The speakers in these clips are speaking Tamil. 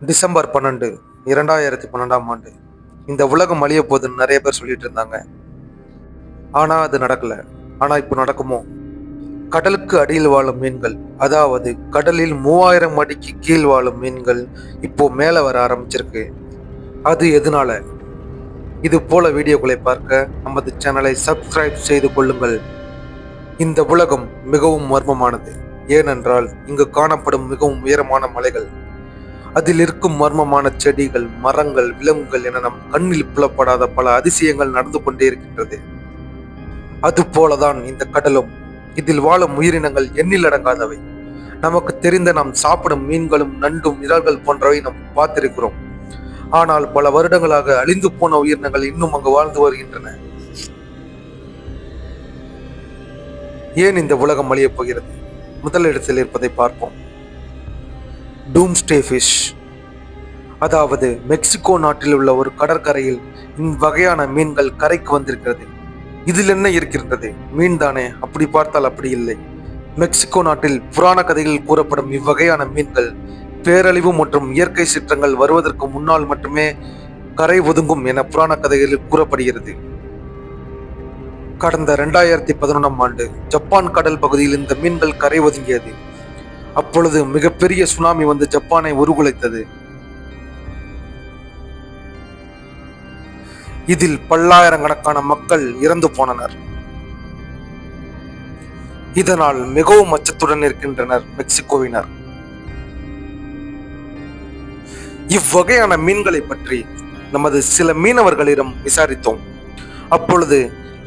டிசம்பர் பன்னெண்டு இரண்டாயிரத்தி பன்னெண்டாம் ஆண்டு. இந்த உலகம் அழிய போதுன்னு நிறைய பேர் சொல்லிட்டு இருந்தாங்க. ஆனால் அது நடக்கல. ஆனால் இப்போ நடக்குமோ? கடலுக்கு அடியில் வாழும் மீன்கள் அதாவது கடலில் மூவாயிரம் அடிக்கு கீழ் வாழும் மீன்கள் இப்போ மேலே வர ஆரம்பிச்சிருக்கு. அது எதனால? இது போல வீடியோக்களை பார்க்க நமது சேனலை சப்ஸ்கிரைப் செய்து கொள்ளுங்கள். இந்த உலகம் மிகவும் மர்மமானது. ஏனென்றால் இங்கு காணப்படும் மிகவும் உயரமான மலைகள் அதில் இருக்கும் மர்மமான செடிகள் மரங்கள் விலங்குகள் என நம் கண்ணில் புலப்படாத பல அதிசயங்கள் நடந்து கொண்டே இருக்கின்றது. அது போலதான் இந்த கடலும். இதில் வாழும் உயிரினங்கள் எண்ணில் அடங்காதவை. நமக்கு தெரிந்த நாம் சாப்பிடும் மீன்களும் நண்டும் இறால்கள் போன்றவை நாம் பார்த்திருக்கிறோம். ஆனால் பல வருடங்களாக அழிந்து போன உயிரினங்கள் இன்னும் அங்கு வாழ்ந்து வருகின்றன. ஏன் இந்த உலகம் அழியப் போகிறது? முதலிடத்தில் இருப்பதை பார்ப்போம். டூம்ஸ்டே ஃபிஷ். அதாவது மெக்சிகோ நாட்டில் உள்ள ஒரு கடற்கரையில் இவ்வகையான மீன்கள் கரைக்கு வந்திருக்கிறது. இதில் என்ன இருக்கின்றது? மீன் தானே அப்படி பார்த்தால் அப்படி இல்லை. மெக்சிகோ நாட்டில் புராண கதைகளில் கூறப்படும் இவ்வகையான மீன்கள் பேரழிவு மற்றும் இயற்கை சீற்றங்கள் வருவதற்கு முன்னால் மட்டுமே கரை ஒதுங்கும் என புராண கதைகளில் கூறப்படுகிறது. கடந்த இரண்டாயிரத்தி பதினொன்றாம் ஆண்டு ஜப்பான் கடல் பகுதியில் இந்த மீன்கள் கரை ஒதுங்கியது. அப்பொழுது மிகப்பெரிய சுனாமி வந்து ஜப்பானை உருகுலைத்தது. இதில் பல்லாயிரக்கணக்கான மக்கள் இறந்து போனனர். இதனால் மிகவும் அச்சத்துடன் இருக்கின்றனர் மெக்சிகோவினர். இவ்வகையான மீன்களை பற்றி நமது சில மீனவர்களிடம் விசாரித்தோம். அப்பொழுது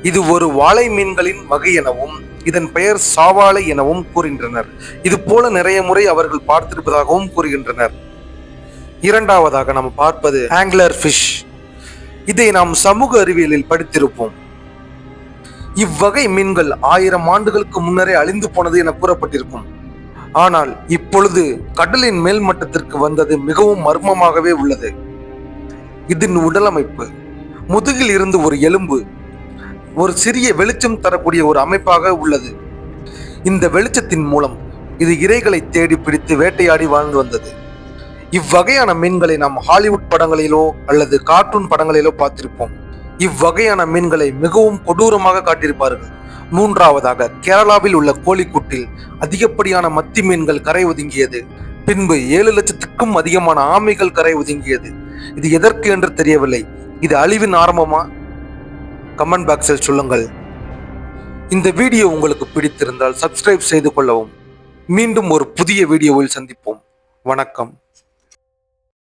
இது ஒரு வாழை மீன்களின் வகை எனவும் இதன் பெயர் சாவாழை எனவும் கூறுகின்றனர். இது போல நிறைய முறை அவர்கள் பார்த்திருப்பதாகவும் கூறுகின்றனர். இரண்டாவதாக நாம் பார்ப்பது ஆங்கிலர் ஃபிஷ். இதை நாம் சமூக அறிவியலில் படித்திருப்போம். இவ்வகை மீன்கள் ஆயிரம் ஆண்டுகளுக்கு முன்னரே அழிந்து போனது என கூறப்பட்டிருக்கும். ஆனால் இப்பொழுது கடலின் மேல் மட்டத்திற்கு வந்தது மிகவும் மர்மமாகவே உள்ளது. இதன் உடலமைப்பு முதுகில் இருந்து ஒரு எலும்பு ஒரு சிறிய வெளிச்சம் தரக்கூடிய ஒரு அமைப்பாக உள்ளது. இந்த வெளிச்சத்தின் மூலம் இது இறைகளை தேடி பிடித்து வேட்டையாடி வாழ்ந்து வந்தது. இவ்வகையான மீன்களை நாம் ஹாலிவுட் படங்களிலோ அல்லது கார்ட்டூன் படங்களிலோ பார்த்திருப்போம். இவ்வகையான மீன்களை மிகவும் கொடூரமாக காட்டியிருப்பார்கள். மூன்றாவதாக கேரளாவில் உள்ள கோழிக்கூட்டில் அதிகப்படியான மத்தி மீன்கள் கரை ஒதுங்கியது. பின்பு ஏழு லட்சத்துக்கும் அதிகமான ஆமைகள் கரை ஒதுங்கியது. இது எதற்கு என்று தெரியவில்லை. இது அழிவின் ஆரம்பமா? கமெண்ட் பாக்ஸில் சொல்லுங்கள். இந்த வீடியோ உங்களுக்கு பிடித்திருந்தால் சப்ஸ்கிரைப் செய்து கொள்ளவும். மீண்டும் ஒரு புதிய வீடியோவில் சந்திப்போம். வணக்கம்.